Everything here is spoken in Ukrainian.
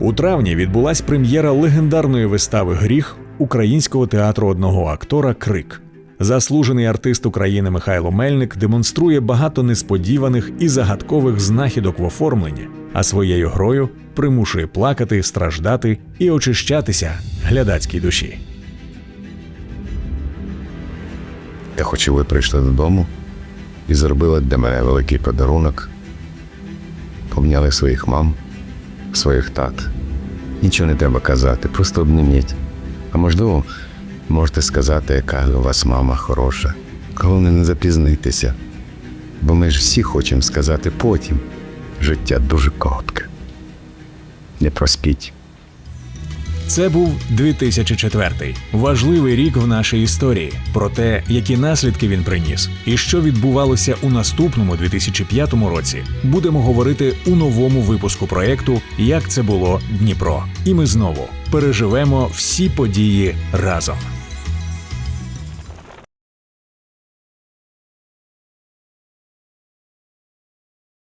У травні відбулась прем'єра легендарної вистави Гріх українського театру одного актора Крик. Заслужений артист України Михайло Мельник демонструє багато несподіваних і загадкових знахідок в оформленні, а своєю грою примушує плакати, страждати і очищатися глядацькій душі. Я хочу, ви прийшли додому і зробили для мене великий подарунок. Поміняли своїх мам, своїх тат. Нічого не треба казати, просто обніміть. А можливо, можете сказати, яка у вас мама хороша. Головне, не запізнитися. Бо ми ж всі хочемо сказати потім. Життя дуже коротке. Не проспіть. Це був 2004 важливий рік в нашій історії. Про те, які наслідки він приніс, і що відбувалося у наступному 2005 році, будемо говорити у новому випуску проекту Як це було Дніпро. І ми знову переживемо всі події разом.